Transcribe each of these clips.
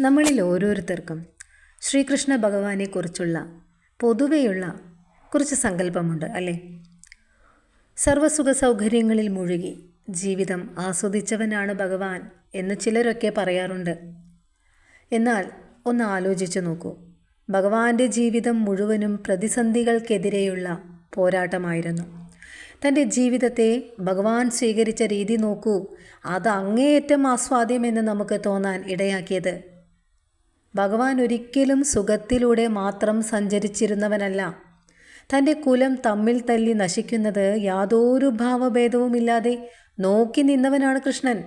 നമ്മളിൽ ഓരോരുത്തർക്കും ശ്രീകൃഷ്ണ ഭഗവാനെക്കുറിച്ചുള്ള പൊതുവെയുള്ള കുറച്ച് സങ്കല്പമുണ്ട് അല്ലേ? സർവസുഖ സൗകര്യങ്ങളിൽ മുഴുകി ജീവിതം ആസ്വദിച്ചവനാണ് ഭഗവാൻ എന്ന് ചിലരൊക്കെ പറയാറുണ്ട്. എന്നാൽ ഒന്ന് ആലോചിച്ചു നോക്കൂ. ഭഗവാന്റെ ജീവിതം മുഴുവനും പ്രതിസന്ധികൾക്കെതിരെയുള്ള പോരാട്ടമായിരുന്നു. തന്റെ ജീവിതത്തെ ഭഗവാൻ സ്വീകരിച്ച രീതി നോക്കൂ. അത് അങ്ങേയറ്റം ആസ്വാദ്യമെന്ന് നമുക്ക് തോന്നാൻ ഇടയാക്കിയത് ഭഗവാൻ ഒരിക്കലും സുഖത്തിലൂടെ മാത്രം സഞ്ചരിച്ചിരുന്നവനല്ല. തന്റെ കുലം തമ്മിൽ തല്ലി നശിക്കുന്നത് യാതൊരു ഭാവഭേദവുമില്ലാതെ നോക്കി നിന്നവനാണ് കൃഷ്ണൻ.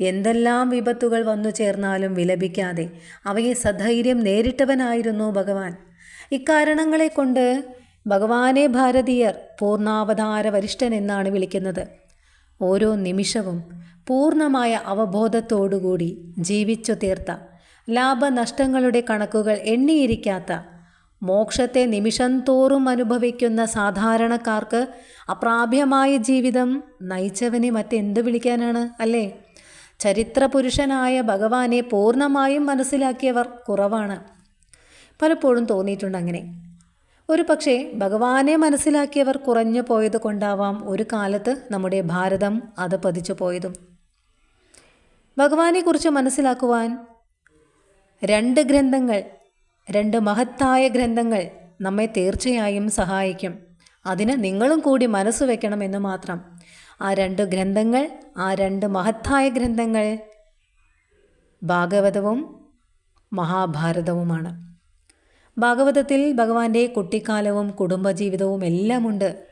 എന്തെല്ലാം വിപത്തുകൾ വന്നു ചേർന്നാലും വിലപിക്കാതെ അവയെ സധൈര്യം നേരിട്ടവനായിരുന്നു ഭഗവാൻ. ഇക്കാരണങ്ങളെ കൊണ്ട് ഭഗവാനെ ഭാരതീയർ പൂർണാവതാര വരിഷ്ഠൻ എന്നാണ് വിളിക്കുന്നത്. ഓരോ നിമിഷവും പൂർണമായ അവബോധത്തോടുകൂടി ജീവിച്ചു തീർത്ത ലാഭനഷ്ടങ്ങളുടെ കണക്കുകൾ എണ്ണിയിരിക്കാത്ത മോക്ഷത്തെ നിമിഷം തോറും അനുഭവിക്കുന്ന സാധാരണക്കാർക്ക് അപ്രാപ്യമായ ജീവിതം നയിച്ചവനെ മറ്റെന്ത് വിളിക്കാനാണ് അല്ലേ? ചരിത്രപുരുഷനായ ഭഗവാനെ പൂർണമായും മനസ്സിലാക്കിയവർ കുറവാണ്. പലപ്പോഴും തോന്നിയിട്ടുണ്ട് അങ്ങനെ. ഒരു പക്ഷേ ഭഗവാനെ മനസ്സിലാക്കിയവർ കുറഞ്ഞു പോയത് കൊണ്ടാവാം ഒരു കാലത്ത് നമ്മുടെ ഭാരതം അത് പതിച്ചു പോയതും. ഭഗവാനെക്കുറിച്ച് മനസ്സിലാക്കുവാൻ രണ്ട് ഗ്രന്ഥങ്ങൾ രണ്ട് മഹത്തായ ഗ്രന്ഥങ്ങൾ നമ്മെ തീർച്ചയായും സഹായിക്കും. അതിന് നിങ്ങളും കൂടി മനസ്സ് വെക്കണമെന്ന് മാത്രം. ആ രണ്ട് ഗ്രന്ഥങ്ങൾ ആ രണ്ട് മഹത്തായ ഗ്രന്ഥങ്ങൾ ഭാഗവതവും മഹാഭാരതവുമാണ്. ഭാഗവതത്തിൽ ഭഗവാന്റെ കുട്ടിക്കാലവും കുടുംബജീവിതവും എല്ലാമുണ്ട്.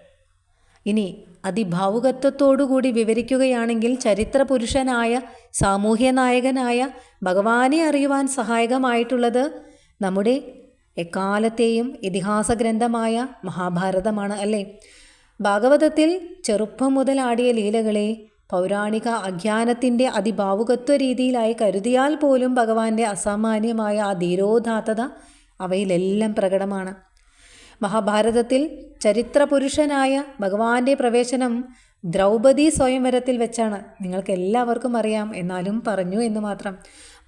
ഇനി അതിഭാവുകത്വത്തോടുകൂടി വിവരിക്കുകയാണെങ്കിൽ ചരിത്രപുരുഷനായ സാമൂഹ്യ നായകനായ ഭഗവാനെ അറിയുവാൻ സഹായകമായിട്ടുള്ളത് നമ്മുടെ എക്കാലത്തെയും ഇതിഹാസ ഗ്രന്ഥമായ മഹാഭാരതമാണ് അല്ലേ? ഭാഗവതത്തിൽ ചെറുപ്പം മുതലാടിയ ലീലകളെ പൗരാണിക അജ്ഞാനത്തിന്റെ അതിഭാവുകത്വ രീതിയിലായി കരുതിയാൽ പോലും ഭഗവാന്റെ അസാമാന്യമായ ആ ധീരോദാത്തത അവയിലെല്ലാം പ്രകടമാണ്. മഹാഭാരതത്തിൽ ചരിത്രപുരുഷനായ ഭഗവാന്റെ പ്രവേശനം ദ്രൗപദി സ്വയംവരത്തിൽ വെച്ചാണ്. നിങ്ങൾക്ക് എല്ലാവർക്കും അറിയാം. എന്നാലും പറഞ്ഞു എന്ന് മാത്രം.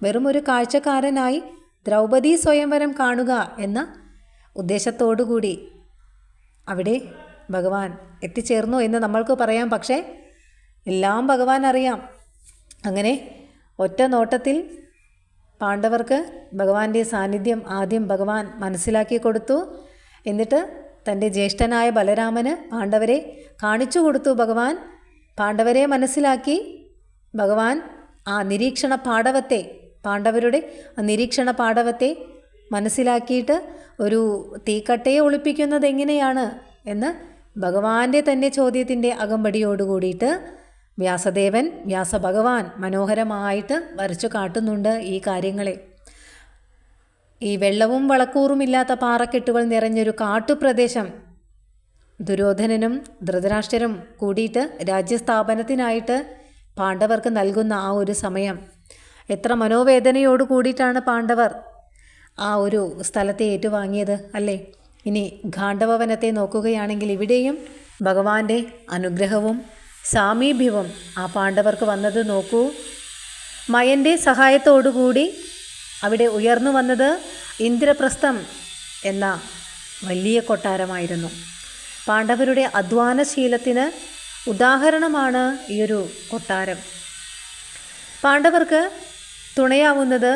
വെറും ഒരു കാഴ്ചക്കാരനായി ദ്രൗപദി സ്വയംവരം കാണുക എന്ന ഉദ്ദേശത്തോടുകൂടി അവിടെ ഭഗവാൻ എത്തിച്ചേർന്നു എന്ന് നമ്മൾക്ക് പറയാം. പക്ഷേ എല്ലാം ഭഗവാൻ അറിയാം. അങ്ങനെ ഒറ്റ നോട്ടത്തിൽ പാണ്ഡവർക്ക് ഭഗവാന്റെ സാന്നിധ്യം ആദ്യം ഭഗവാൻ മനസ്സിലാക്കി കൊടുത്തു. എന്നിട്ട് തന്റെ ജ്യേഷ്ഠനായ ബലരാമന് പാണ്ഡവരെ കാണിച്ചു കൊടുത്തു ഭഗവാൻ. പാണ്ഡവരെ മനസ്സിലാക്കി. ഭഗവാൻ ആ നിരീക്ഷണ പാടവത്തെ പാണ്ഡവരുടെ നിരീക്ഷണ പാടവത്തെ മനസ്സിലാക്കിയിട്ട് ഒരു തീക്കട്ടയെ ഒളിപ്പിക്കുന്നത് എങ്ങനെയാണ് എന്ന് ഭഗവാന്റെ തന്നെ ചോദ്യത്തിന്റെ അകമ്പടിയോടുകൂടിയിട്ട് വ്യാസദേവൻ വ്യാസഭഗവാൻ മനോഹരമായിട്ട് വരച്ചു കാട്ടുന്നുണ്ട് ഈ കാര്യങ്ങളെ. ഈ വെള്ളവും വളക്കൂറുമില്ലാത്ത പാറക്കെട്ടുകൾ നിറഞ്ഞൊരു കാട്ടുപ്രദേശം. ദുര്യോധനനും ധൃതരാഷ്ട്രരും കൂടിയിട്ട് രാജ്യസ്ഥാപനത്തിനായിട്ട് പാണ്ഡവർക്ക് നൽകുന്ന ആ ഒരു സമയം. എത്ര മനോവേദനയോട് കൂടിയിട്ടാണ് പാണ്ഡവർ ആ ഒരു സ്ഥലത്തെ ഏറ്റുവാങ്ങിയത് അല്ലേ? ഇനി ഗാണ്ഡവവനത്തെ നോക്കുകയാണെങ്കിൽ ഇവിടെയും ഭഗവാന്റെ അനുഗ്രഹവും സാമീപ്യവും ആ പാണ്ഡവർക്ക് വന്നത് നോക്കൂ. മയന്റെ സഹായത്തോടുകൂടി അവിടെ ഉയർന്നു വന്നത് ഇന്ദ്രപ്രസ്ഥം എന്ന വലിയ കൊട്ടാരമായിരുന്നു. പാണ്ഡവരുടെ അധ്വാനശീലത്തിന് ഉദാഹരണമാണ് ഈയൊരു കൊട്ടാരം. പാണ്ഡവർക്ക് തുണയാവുന്നത്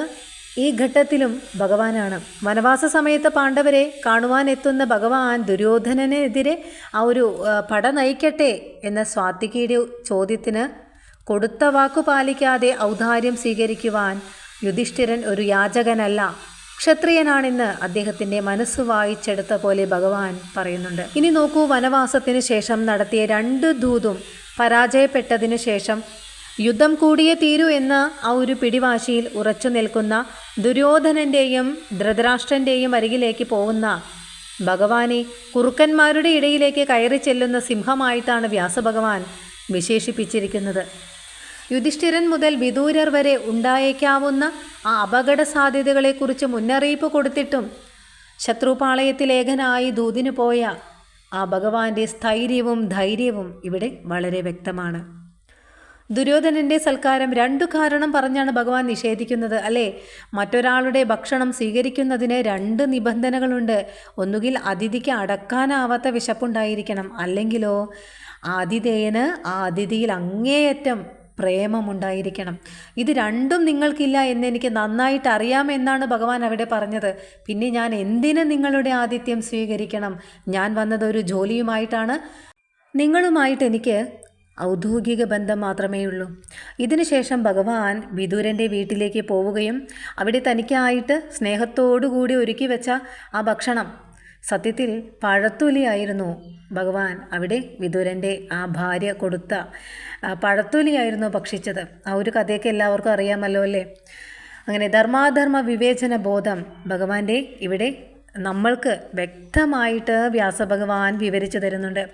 ഈ ഘട്ടത്തിലും ഭഗവാനാണ്. വനവാസ സമയത്ത് പാണ്ഡവരെ കാണുവാനെത്തുന്ന ഭഗവാൻ ദുര്യോധനനെതിരെ ആ ഒരു പട നയിക്കട്ടെ എന്ന സ്വാത്തികയുടെ ചോദ്യത്തിന് കൊടുത്ത വാക്കു പാലിക്കാതെ ഔദാര്യം സ്വീകരിക്കുവാൻ യുധിഷ്ഠിരൻ ഒരു യാചകനല്ല ക്ഷത്രിയനാണെന്ന് അദ്ദേഹത്തിന്റെ മനസ്സ് വായിച്ചെടുത്ത പോലെ ഭഗവാൻ പറയുന്നുണ്ട്. ഇനി നോക്കൂ വനവാസത്തിന് ശേഷം നടത്തിയ രണ്ട് ദൂതും പരാജയപ്പെട്ടതിനു ശേഷം യുദ്ധം കൂടിയേ തീരൂ എന്ന ആ ഒരു പിടിവാശിയിൽ ഉറച്ചു നിൽക്കുന്ന ദുര്യോധനന്റെയും ധൃതരാഷ്ട്രന്റെയും അരികിലേക്ക് പോകുന്ന ഭഗവാനെ കുറുക്കന്മാരുടെ ഇടയിലേക്ക് കയറി ചെല്ലുന്ന സിംഹമായിട്ടാണ് വ്യാസഭഗവാൻ വിശേഷിപ്പിച്ചിരിക്കുന്നത്. യുധിഷ്ഠിരൻ മുതൽ വിദൂരർ വരെ ഉണ്ടായേക്കാവുന്ന ആ അപകട സാധ്യതകളെക്കുറിച്ച് മുന്നറിയിപ്പ് കൊടുത്തിട്ടും ശത്രുപാളയത്തിലേഖനായി ദൂതിനു പോയ ആ ഭഗവാന്റെ സ്ഥൈര്യവും ധൈര്യവും ഇവിടെ വളരെ വ്യക്തമാണ്. ദുര്യോധനന്റെ സൽക്കാരം രണ്ടു കാരണം പറഞ്ഞാണ് ഭഗവാൻ നിഷേധിക്കുന്നത് അല്ലേ? മറ്റൊരാളുടെ ഭക്ഷണം സ്വീകരിക്കുന്നതിന് രണ്ട് നിബന്ധനകളുണ്ട്. ഒന്നുകിൽ അതിഥിക്ക് അടക്കാനാവാത്ത വിശപ്പുണ്ടായിരിക്കണം. അല്ലെങ്കിലോ ആതിഥേയന് ആ അതിഥിയിൽ അങ്ങേയറ്റം പ്രേമമുണ്ടായിരിക്കണം. ഇത് രണ്ടും നിങ്ങൾക്കില്ല എന്ന് എനിക്ക് നന്നായിട്ട് അറിയാമെന്നാണ് ഭഗവാൻ അവിടെ പറഞ്ഞത്. പിന്നെ ഞാൻ എന്തിന് നിങ്ങളുടെ ആതിഥ്യം സ്വീകരിക്കണം? ഞാൻ വന്നത് ഒരു ജോലിയുമായിട്ടാണ്. നിങ്ങളുമായിട്ട് എനിക്ക് ഔദ്യോഗിക ബന്ധം മാത്രമേ ഉള്ളൂ. ഇതിനുശേഷം ഭഗവാൻ വിദൂരന്റെ വീട്ടിലേക്ക് പോവുകയും അവിടെ തനിക്കായിട്ട് സ്നേഹത്തോടുകൂടി ഒരുക്കി വെച്ച ആ ഭക്ഷണം സത്യത്തിൽ പഴത്തൊലിയായിരുന്നു ഭഗവാൻ അവിടെ വിദുരന്റെ ആ ഭാര്യ കൊടുത്ത പഴത്തൊലിയായിരുന്നു ഭക്ഷിച്ചത്. ആ ഒരു കഥയൊക്കെ എല്ലാവർക്കും അറിയാമല്ലോ അല്ലേ? അങ്ങനെ ധർമാധർമ്മ വിവേചന ബോധം ഭഗവാന്റെ ഇവിടെ നമ്മൾക്ക് വ്യക്തമായിട്ട് വ്യാസഭഗവാൻ വിവരിച്ചു തരുന്നുണ്ട്.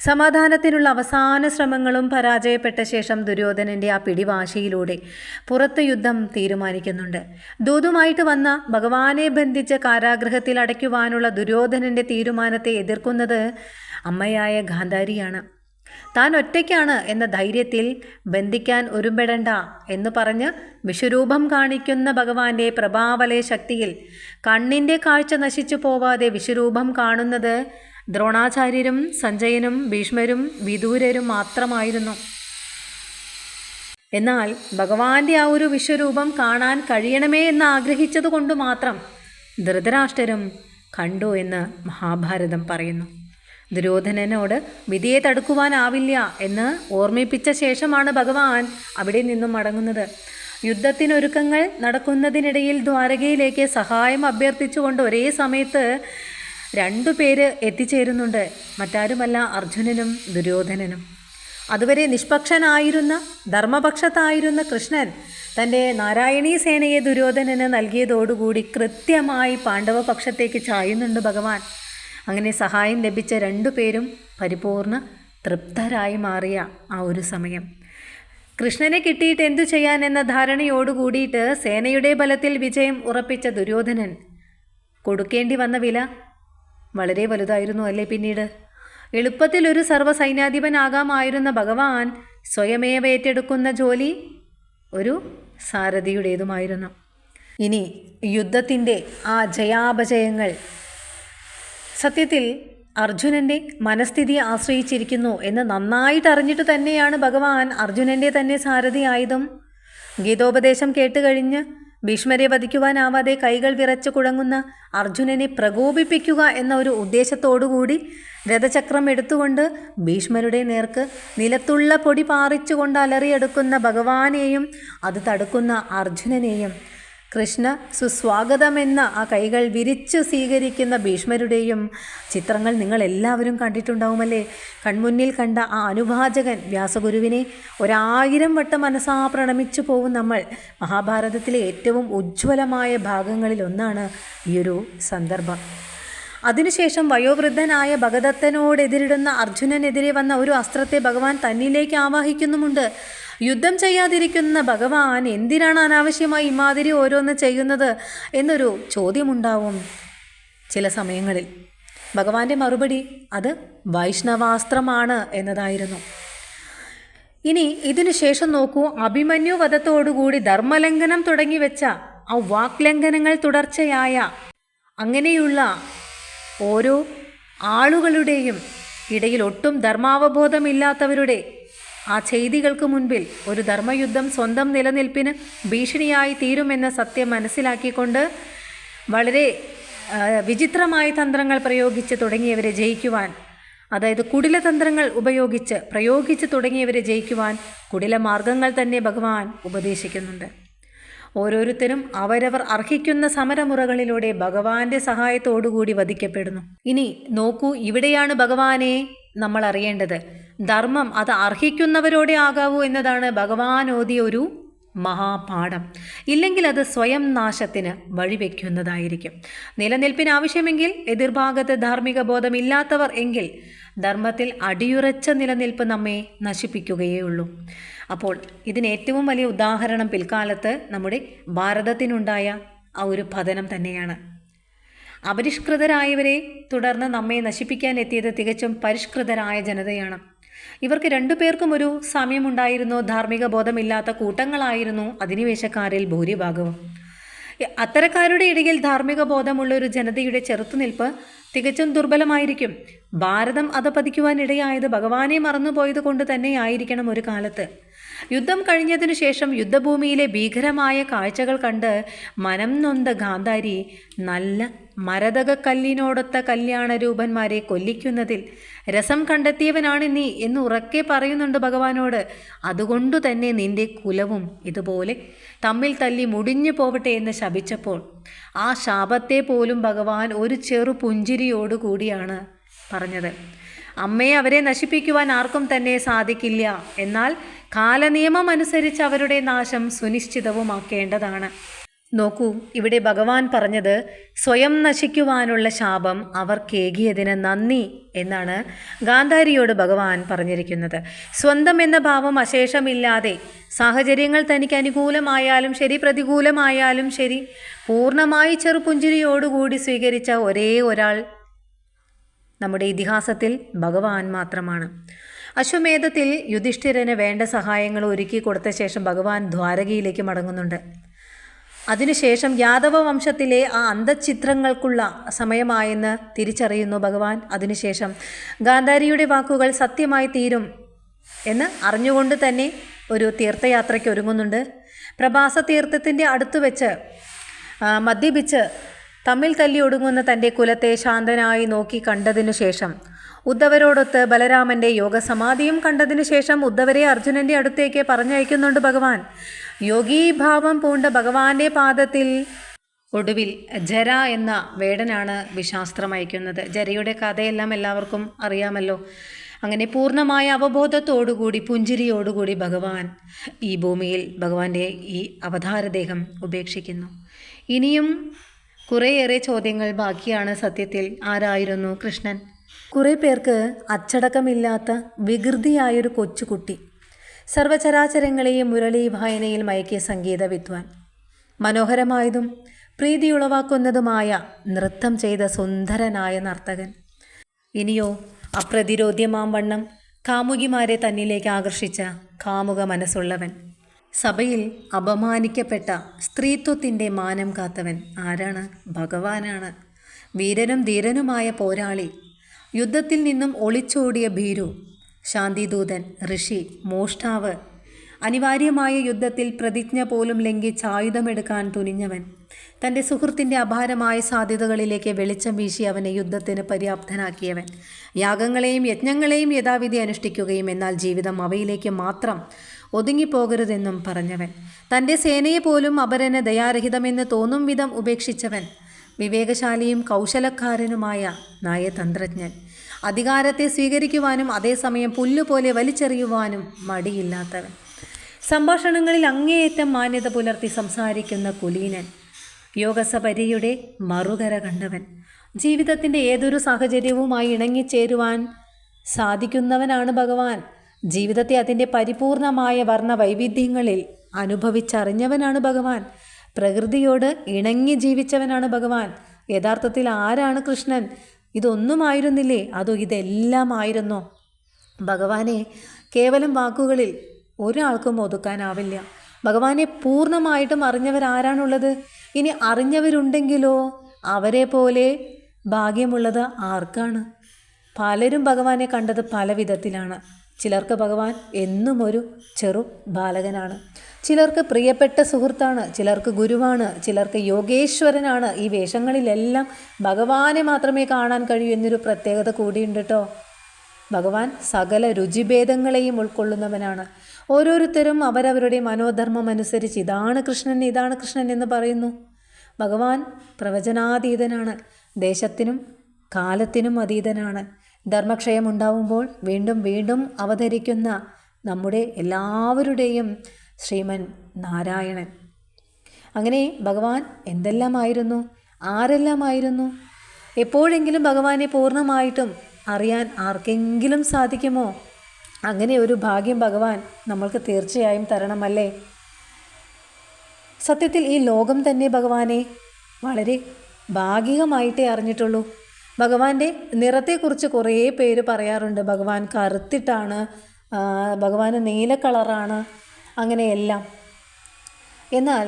സമാധാനത്തിനുള്ള അവസാന ശ്രമങ്ങളും പരാജയപ്പെട്ട ശേഷം ദുര്യോധനന്റെ ആ പിടിവാശിയിലൂടെ പുറത്ത് യുദ്ധം തീരുമാനിക്കുന്നുണ്ട്. ദൂതുമായിട്ട് വന്ന ഭഗവാനെ ബന്ധിച്ച് കാരാഗ്രഹത്തിൽ അടയ്ക്കുവാനുള്ള ദുര്യോധനന്റെ തീരുമാനത്തെ എതിർക്കുന്നത് അമ്മയായ ഗാന്ധാരിയാണ്. താൻ ഒറ്റയ്ക്കാണ് എന്ന ധൈര്യത്തിൽ ബന്ധിക്കാൻ ഒരുമ്പെടണ്ട എന്ന് പറഞ്ഞ് വിശ്വരൂപം കാണിക്കുന്ന ഭഗവാന്റെ പ്രഭാവലയ ശക്തിയിൽ കണ്ണിന്റെ കാഴ്ച നശിച്ചു പോവാതെ വിശ്വരൂപം കാണുന്നത് ദ്രോണാചാര്യരും സഞ്ജയനും ഭീഷ്മരും വിദൂരരും മാത്രമായിരുന്നു. എന്നാൽ ഭഗവാന്റെ ആ ഒരു വിശ്വരൂപം കാണാൻ കഴിയണമേ എന്ന് ആഗ്രഹിച്ചതുകൊണ്ട് മാത്രം ധൃതരാഷ്ട്രരും കണ്ടു എന്ന് മഹാഭാരതം പറയുന്നു. ദുര്യോധനനോട് വിധിയെ തടുക്കുവാനാവില്ല എന്ന് ഓർമ്മിപ്പിച്ച ശേഷമാണ് ഭഗവാൻ അവിടെ നിന്നും മടങ്ങുന്നത്. യുദ്ധത്തിനൊരുക്കങ്ങൾ നടക്കുന്നതിനിടയിൽ ദ്വാരകയിലേക്ക് സഹായം അഭ്യർത്ഥിച്ചുകൊണ്ട് ഒരേ സമയത്ത് രണ്ടു പേര് എത്തിച്ചേരുന്നുണ്ട്. മറ്റാരുമല്ല അർജുനനും ദുര്യോധനനും. അതുവരെ നിഷ്പക്ഷനായിരുന്ന ധർമ്മപക്ഷത്തായിരുന്ന കൃഷ്ണൻ തന്റെ നാരായണീ സേനയെ ദുര്യോധനന് നൽകിയതോടുകൂടി കൃത്യമായി പാണ്ഡവപക്ഷത്തേക്ക് ചായുന്നുണ്ട് ഭഗവാൻ. അങ്ങനെ സഹായം ലഭിച്ച രണ്ടു പേരും പരിപൂർണ തൃപ്തരായി മാറിയ ആ ഒരു സമയം. കൃഷ്ണനെ കിട്ടിയിട്ട് എന്തു ചെയ്യാൻ എന്ന ധാരണയോട് കൂടിയിട്ട് സേനയുടെ ബലത്തിൽ വിജയം ഉറപ്പിച്ച ദുര്യോധനൻ കൊടുക്കേണ്ടി വന്ന വില വളരെ വലുതായിരുന്നു അല്ലേ പിന്നീട്? എളുപ്പത്തിൽ ഒരു സർവസൈന്യാധിപനാകാമായിരുന്ന ഭഗവാൻ സ്വയമേവ ഏറ്റെടുക്കുന്ന ജോലി ഒരു സാരഥിയുടേതുമായിരുന്നു. ഇനി യുദ്ധത്തിന്റെ ആ ജയാപജയങ്ങൾ സത്യത്തിൽ അർജുനന്റെ മനസ്ഥിതിയെ ആശ്രയിച്ചിരിക്കുന്നു എന്ന് നന്നായിട്ട് അറിഞ്ഞിട്ട് തന്നെയാണ് ഭഗവാൻ അർജുനന്റെ തന്നെ സാരഥിയായതും. ഗീതോപദേശം കേട്ടുകഴിഞ്ഞ് ഭീഷ്മരെ വധിക്കുവാനാവാതെ കൈകൾ വിറച്ച് കുഴങ്ങുന്ന അർജുനനെ പ്രകോപിപ്പിക്കുക എന്ന ഒരു ഉദ്ദേശത്തോടുകൂടി രഥചക്രം എടുത്തുകൊണ്ട് ഭീഷ്മരുടെ നേർക്ക് നിലത്തുള്ള പൊടി പാറിച്ചുകൊണ്ട് അലറിയെടുക്കുന്ന ഭഗവാനെയും അത് തടുക്കുന്ന അർജുനനെയും കൃഷ്ണ സുസ്വാഗതമെന്ന ആ കൈകൾ വിരിച്ചു സ്വീകരിക്കുന്ന ഭീഷ്മരുടെയും ചിത്രങ്ങൾ നിങ്ങൾ എല്ലാവരും കണ്ടിട്ടുണ്ടാവുമല്ലേ? കൺമുന്നിൽ കണ്ട ആ അനുഭാചകൻ വ്യാസഗുരുവിനെ ഒരായിരം വട്ടം മനസ്സാ പ്രണമിച്ചു പോകും നമ്മൾ. മഹാഭാരതത്തിലെ ഏറ്റവും ഉജ്ജ്വലമായ ഭാഗങ്ങളിൽ ഒന്നാണ് ഈയൊരു സന്ദർഭം. അതിനുശേഷം വയോവൃദ്ധനായ ഭഗദത്തനോടെതിരിടുന്ന അർജുനനെതിരെ വന്ന ഒരു അസ്ത്രത്തെ ഭഗവാൻ തന്നിലേക്ക് ആവാഹിക്കുന്നുമുണ്ട്. യുദ്ധം ചെയ്യാതിരിക്കുന്ന ഭഗവാൻ എന്തിനാണ് അനാവശ്യമായി ഇമാതിരി ഓരോന്ന് ചെയ്യുന്നത് എന്നൊരു ചോദ്യമുണ്ടാവും ചില സമയങ്ങളിൽ. ഭഗവാന്റെ മറുപടി അത് വൈഷ്ണവാസ്ത്രമാണ് എന്നതായിരുന്നു. ഇനി ഇതിനു ശേഷം നോക്കൂ അഭിമന്യു വധത്തോടുകൂടി ധർമ്മലംഘനം തുടങ്ങി വെച്ച ആ വാക്ലംഘനങ്ങൾ തുടർച്ചയായ അങ്ങനെയുള്ള ഓരോ ആളുകളുടെയും ഇടയിൽ ഒട്ടും ധർമാവബോധമില്ലാത്തവരുടെ ആ ചെയ്തികൾക്ക് മുൻപിൽ ഒരു ധർമ്മയുദ്ധം സ്വന്തം നിലനിൽപ്പിന് ഭീഷണിയായി തീരുമെന്ന സത്യം മനസ്സിലാക്കിക്കൊണ്ട് വളരെ വിചിത്രമായ തന്ത്രങ്ങൾ പ്രയോഗിച്ച് തുടങ്ങിയവരെ ജയിക്കുവാൻ അതായത് കുടിലതന്ത്രങ്ങൾ ഉപയോഗിച്ച് പ്രയോഗിച്ച് തുടങ്ങിയവരെ ജയിക്കുവാൻ കുടില മാർഗങ്ങൾ തന്നെ ഭഗവാൻ ഉപദേശിക്കുന്നുണ്ട്. ഓരോരുത്തരും അവരവർ അർഹിക്കുന്ന സമരമുറകളിലൂടെ ഭഗവാന്റെ സഹായത്തോടുകൂടി വധിക്കപ്പെടുന്നു. ഇനി നോക്കൂ ഇവിടെയാണ് ഭഗവാനെ നമ്മൾ അറിയേണ്ടത് ധർമ്മം അത് അർഹിക്കുന്നവരോടെ ആകാവൂ എന്നതാണ് ഭഗവാൻ ഓതിയ ഒരു മഹാപാഠം. ഇല്ലെങ്കിൽ അത് സ്വയം നാശത്തിന് വഴിവെക്കുന്നതായിരിക്കും. നിലനിൽപ്പിന് ആവശ്യമെങ്കിൽ എതിർഭാഗത്ത് ധാർമ്മിക ബോധമില്ലാത്തവർ എങ്കിൽ ധർമ്മത്തിൽ അടിയുറച്ച നിലനിൽപ്പ് നമ്മെ നശിപ്പിക്കുകയേ ഉള്ളൂ അപ്പോൾ ഇതിന് ഏറ്റവും വലിയ ഉദാഹരണം പിൽക്കാലത്ത് നമ്മുടെ ഭാരതത്തിനുണ്ടായ ആ ഒരു പതനം തന്നെയാണ്. അപരിഷ്കൃതരായവരെ തുടർന്ന് നമ്മെ നശിപ്പിക്കാൻ എത്തിയത് തികച്ചും പരിഷ്കൃതരായ ജനതയാണ്. ഇവർക്ക് രണ്ടുപേർക്കും ഒരു സാമ്യമുണ്ടായിരുന്നു ധാർമ്മിക ബോധമില്ലാത്ത കൂട്ടങ്ങളായിരുന്നു അധിനിവേശക്കാരിൽ ഭൂരിഭാഗവും. അത്തരക്കാരുടെ ഇടയിൽ ധാർമ്മിക ബോധമുള്ള ഒരു ജനതയുടെ ചെറുത്തുനിൽപ്പ് തികച്ചും ദുർബലമായിരിക്കും. ഭാരതം അധപതിക്കുവാൻ പതിക്കുവാനിടയായത് ഭഗവാനെ മറന്നുപോയത് കൊണ്ട് തന്നെയായിരിക്കണം ഒരു കാലത്ത്. യുദ്ധം കഴിഞ്ഞതിനു ശേഷം യുദ്ധഭൂമിയിലെ ഭീകരമായ കാഴ്ചകൾ കണ്ട് മനം നൊന്ത ഗാന്ധാരി നല്ല മരതക കല്ലിനോടൊത്ത കല്യാണരൂപന്മാരെ കൊല്ലിക്കുന്നതിൽ രസം കണ്ടെത്തിയവനാണ് നീ എന്ന് ഉറക്കെ പറയുന്നുണ്ട് ഭഗവാനോട്. അതുകൊണ്ടു തന്നെ നിന്റെ കുലവും ഇതുപോലെ തമ്മിൽ തല്ലി മുടിഞ്ഞു പോവട്ടെ എന്ന് ശപിച്ചപ്പോൾ ആ ശാപത്തെ പോലും ഭഗവാൻ ഒരു ചെറു പുഞ്ചിരിയോടുകൂടിയാണ് പറഞ്ഞത്. അമ്മയെ അവരെ നശിപ്പിക്കുവാൻ ആർക്കും തന്നെ സാധിക്കില്ല. എന്നാൽ കാലനിയമം അനുസരിച്ച് അവരുടെ നാശം സുനിശ്ചിതവുമാക്കേണ്ടതാണ്. നോക്കൂ ഇവിടെ ഭഗവാൻ പറഞ്ഞത് സ്വയം നശിക്കുവാനുള്ള ശാപം അവർക്കേകിയതിന് നന്ദി എന്നാണ് ഗാന്ധാരിയോട് ഭഗവാൻ പറഞ്ഞിരിക്കുന്നത്. സ്വന്തം എന്ന ഭാവം അശേഷമില്ലാതെ സാഹചര്യങ്ങൾ തനിക്ക് അനുകൂലമായാലും ശരി പ്രതികൂലമായാലും ശരി പൂർണമായി ചെറുപുഞ്ചിരിയോടുകൂടി സ്വീകരിച്ച ഒരേ ഒരാൾ നമ്മുടെ ഇതിഹാസത്തിൽ ഭഗവാൻ മാത്രമാണ്. അശ്വമേധത്തിൽ യുധിഷ്ഠിരന് വേണ്ട സഹായങ്ങൾ ഒരുക്കി കൊടുത്ത ശേഷം ഭഗവാൻ ദ്വാരകയിലേക്ക് മടങ്ങുന്നുണ്ട്. അതിനുശേഷം യാദവ വംശത്തിലെ ആ അന്തചിത്രങ്ങൾക്കുള്ള സമയമായെന്ന് തിരിച്ചറിയുന്നു ഭഗവാൻ. അതിനുശേഷം ഗാന്ധാരിയുടെ വാക്കുകൾ സത്യമായി തീരും എന്ന് അറിഞ്ഞുകൊണ്ട് തന്നെ ഒരു തീർത്ഥയാത്രയ്ക്ക് ഒരുങ്ങുന്നുണ്ട്. പ്രഭാസ തീർത്ഥത്തിന്റെ അടുത്ത് വെച്ച് മദ്യപിച്ച് തമ്മിൽ തല്ലി ഒടുങ്ങുന്ന തന്റെ കുലത്തെ ശാന്തനായി നോക്കി കണ്ടതിനു ശേഷം ഉദ്ധവരോടൊത്ത് ബലരാമന്റെ യോഗസമാധിയും കണ്ടതിനു ശേഷം ഉദ്ധവരെ അർജുനന്റെ അടുത്തേക്ക് പറഞ്ഞയക്കുന്നുണ്ട് ഭഗവാൻ. യോഗീഭാവം പൂണ്ട ഭഗവാന്റെ പാദത്തിൽ ഒടുവിൽ ജര എന്ന വേടനാണ് വിശാസ്ത്രം അയക്കുന്നത്. ജരയുടെ കഥയെല്ലാം എല്ലാവർക്കും അറിയാമല്ലോ. അങ്ങനെ പൂർണമായ അവബോധത്തോടുകൂടി പുഞ്ചിരിയോടുകൂടി ഭഗവാൻ ഈ ഭൂമിയിൽ ഭഗവാന്റെ ഈ അവതാരദേഹം ഉപേക്ഷിക്കുന്നു. ഇനിയും കുറേയേറെ ചോദ്യങ്ങൾ ബാക്കിയാണ് സത്യത്തിൽ. ആരായിരുന്നു കൃഷ്ണൻ? കുറേ പേർക്ക് അച്ചടക്കമില്ലാത്ത വികൃതിയായൊരു കൊച്ചുകുട്ടി. സർവചരാചരങ്ങളെയും മുരളി വായനയിൽ മയക്കിയ സംഗീത വിദ്വാൻ. മനോഹരമായതും പ്രീതിയുളവാക്കുന്നതുമായ നൃത്തം ചെയ്ത സുന്ദരനായ നർത്തകൻ. ഇനിയോ അപ്രതിരോധ്യമാം വണ്ണം കാമുകിമാരെ തന്നിലേക്ക് ആകർഷിച്ച കാമുക മനസ്സുള്ളവൻ. സഭയിൽ അപമാനിക്കപ്പെട്ട സ്ത്രീത്വത്തിന്റെ മാനം കാത്തവൻ ആരാണ്? ഭഗവാനാണ്. വീരനും ധീരനുമായ പോരാളി യുദ്ധത്തിൽ നിന്നും ഒളിച്ചോടിയ ഭീരു ശാന്തിദൂതൻ ഋഷി മോഷ്ടാവ് അനിവാര്യമായ യുദ്ധത്തിൽ പ്രതിജ്ഞ പോലും ലംഘിച്ച് ആയുധമെടുക്കാൻ തുനിഞ്ഞവൻ തന്റെ സുഹൃത്തിന്റെ അപാരമായ സാധ്യതകളിലേക്ക് വെളിച്ചം വീശി അവനെ യുദ്ധത്തിന് പര്യാപ്തനാക്കിയവൻ. യാഗങ്ങളെയും യജ്ഞങ്ങളെയും യഥാവിധി അനുഷ്ഠിക്കുകയും എന്നാൽ ജീവിതം അവയിലേക്ക് മാത്രം ഒതുങ്ങിപ്പോകരുതെന്നും പറഞ്ഞവൻ. തന്റെ സേനയെ പോലും അപരന് ദയാരഹിതമെന്ന് തോന്നും വിധം ഉപേക്ഷിച്ചവൻ വിവേകശാലിയും കൗശലക്കാരനുമായ നയതന്ത്രജ്ഞൻ. അധികാരത്തെ സ്വീകരിക്കുവാനും അതേസമയം പുല്ലുപോലെ വലിച്ചെറിയുവാനും മടിയില്ലാത്തവൻ. സംഭാഷണങ്ങളിൽ അങ്ങേയറ്റം മാന്യത പുലർത്തി സംസാരിക്കുന്ന കുലീനൻ യോഗസപരിയുടെ മറുകര കണ്ടവൻ ജീവിതത്തിന്റെ ഏതൊരു സാഹചര്യവുമായി ഇണങ്ങിച്ചേരുവാൻ സാധിക്കുന്നവനാണ് ഭഗവാൻ. ജീവിതത്തെ അതിന്റെ പരിപൂർണമായ വർണ വൈവിധ്യങ്ങളിൽ അനുഭവിച്ചറിഞ്ഞവനാണ് ഭഗവാൻ. പ്രകൃതിയോട് ഇണങ്ങി ജീവിച്ചവനാണ് ഭഗവാൻ. യഥാർത്ഥത്തിൽ ആരാണ് കൃഷ്ണൻ? ഇതൊന്നുമായിരുന്നില്ലേ? അതോ ഇതെല്ലാം ഇതെല്ലാമായിരുന്നോ? ഭഗവാനെ കേവലം വാക്കുകളിൽ ഒരാൾക്കും ഒതുക്കാനാവില്ല. ഭഗവാനെ പൂർണമായിട്ടും അറിഞ്ഞവരാരാണുള്ളത്? ഇനി അറിഞ്ഞവരുണ്ടെങ്കിലോ? അവരെ പോലെ ഭാഗ്യമുള്ളത് ആർക്കാണ്? പലരും ഭഗവാനെ കണ്ടത് പല വിധത്തിലാണ് ചിലർക്ക് ഭഗവാൻ എന്നും ഒരു ചെറു ബാലകനാണ്. ചിലർക്ക് പ്രിയപ്പെട്ട സുഹൃത്താണ് ചിലർക്ക് ഗുരുവാണ് ചിലർക്ക് യോഗേശ്വരനാണ്. ഈ വേഷങ്ങളിലെല്ലാം ഭഗവാനെ മാത്രമേ കാണാൻ കഴിയൂ എന്നൊരു പ്രത്യേകത കൂടിയുണ്ട് കേട്ടോ ഭഗവാൻ സകല രുചിഭേദങ്ങളെയും ഉൾക്കൊള്ളുന്നവനാണ്. ഓരോരുത്തരും അവരവരുടെ മനോധർമ്മം അനുസരിച്ച് ഇതാണ് കൃഷ്ണൻ ഇതാണ് കൃഷ്ണൻ എന്ന് പറയുന്നു. ഭഗവാൻ പ്രവചനാതീതനാണ് ദേശത്തിനും കാലത്തിനും അതീതനാണ്. ധർമ്മക്ഷയം ഉണ്ടാവുമ്പോൾ വീണ്ടും വീണ്ടും അവതരിക്കുന്ന നമ്മുടെ എല്ലാവരുടെയും ശ്രീമൻ നാരായണൻ. അങ്ങനെ ഭഗവാൻ എന്തെല്ലാമായിരുന്നു? ആരെല്ലാമായിരുന്നു? എപ്പോഴെങ്കിലും ഭഗവാനെ പൂർണമായിട്ടും അറിയാൻ ആർക്കെങ്കിലും സാധിക്കുമോ? അങ്ങനെ ഒരു ഭാഗ്യം ഭഗവാൻ നമ്മൾക്ക് തീർച്ചയായും തരണമല്ലേ? സത്യത്തിൽ ഈ ലോകം തന്നെ ഭഗവാനെ വളരെ ഭാഗികമായിട്ടേ അറിഞ്ഞിട്ടുള്ളൂ. ഭഗവാന്റെ നിറത്തെക്കുറിച്ച് കുറേ പേര് പറയാറുണ്ട്. ഭഗവാൻ കറുത്തിട്ടാണ് ഭഗവാൻ നീല കളറാണ് അങ്ങനെയെല്ലാം. എന്നാൽ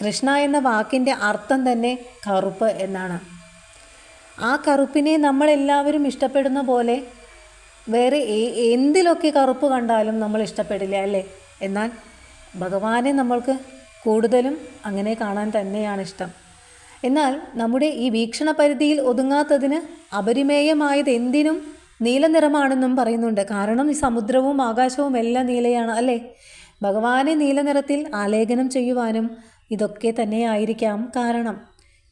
കൃഷ്ണ എന്ന വാക്കിന്റെ അർത്ഥം തന്നെ കറുപ്പ് എന്നാണ്. ആ കറുപ്പിനെ നമ്മളെല്ലാവരും ഇഷ്ടപ്പെടുന്ന പോലെ വേറെ എന്തിലൊക്കെ കറുപ്പ് കണ്ടാലും നമ്മൾ ഇഷ്ടപ്പെടില്ല അല്ലേ? എന്നാൽ ഭഗവാനെ നമ്മൾക്ക് കൂടുതലും അങ്ങനെ കാണാൻ തന്നെയാണ് ഇഷ്ടം. എന്നാൽ നമ്മുടെ ഈ വീക്ഷണ പരിധിയിൽ ഒതുങ്ങാത്തതിന് അപരിമേയമായത് എന്തിനും നീല നിറമാണെന്നും പറയുന്നുണ്ട്. കാരണം ഈ സമുദ്രവും ആകാശവും എല്ലാം നീലയാണ് അല്ലേ? ഭഗവാനെ നീല നിറത്തിൽ ആലേഖനം ചെയ്യുവാനും ഇതൊക്കെ തന്നെയായിരിക്കാം കാരണം.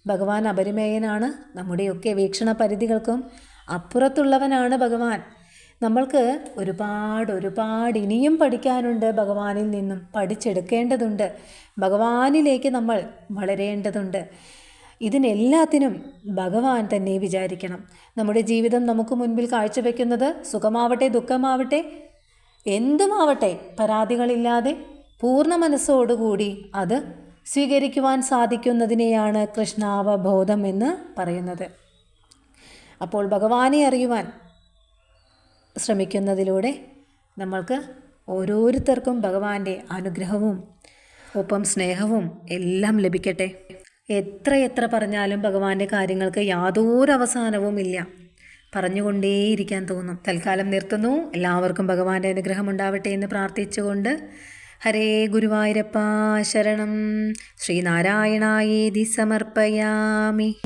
ഭഗവാൻ അപരിമേയനാണ്. നമ്മുടെയൊക്കെ വീക്ഷണ പരിധികൾക്കും അപ്പുറത്തുള്ളവനാണ് ഭഗവാൻ. നമ്മൾക്ക് ഒരുപാട് ഒരുപാട് ഇനിയും പഠിക്കാനുണ്ട് ഭഗവാനിൽ നിന്നും. പഠിച്ചെടുക്കേണ്ടതുണ്ട്. ഭഗവാനിലേക്ക് നമ്മൾ വളരേണ്ടതുണ്ട്. ഇതിനെല്ലാത്തിനും ഭഗവാൻ തന്നെ വിചാരിക്കണം. നമ്മുടെ ജീവിതം നമുക്ക് മുൻപിൽ കാഴ്ചവെക്കുന്നത് സുഖമാവട്ടെ ദുഃഖമാവട്ടെ എന്തുമാവട്ടെ പരാതികളില്ലാതെ പൂർണ മനസ്സോടുകൂടി അത് സ്വീകരിക്കുവാൻ സാധിക്കുന്നതിനെയാണ് കൃഷ്ണാവബോധം എന്ന് പറയുന്നത്. അപ്പോൾ ഭഗവാനെ അറിയുവാൻ ശ്രമിക്കുന്നതിലൂടെ നമ്മൾക്ക് ഓരോരുത്തർക്കും ഭഗവാന്റെ അനുഗ്രഹവും ഒപ്പം സ്നേഹവും എല്ലാം ലഭിക്കട്ടെ. എത്ര എത്ര പറഞ്ഞാലും ഭഗവാന്റെ കാര്യങ്ങൾക്ക് യാതൊരു അവസാനവും ഇല്ല. പറഞ്ഞുകൊണ്ടേയിരിക്കാൻ തോന്നും. തൽക്കാലം നിർത്തുന്നു. എല്ലാവർക്കും ഭഗവാന്റെ അനുഗ്രഹം ഉണ്ടാവട്ടെ എന്ന് പ്രാർത്ഥിച്ചുകൊണ്ട് ഹരേ ഗുരുവായൂരപ്പ ശരണം. ശ്രീനാരായണായേതി സമർപ്പയാമി.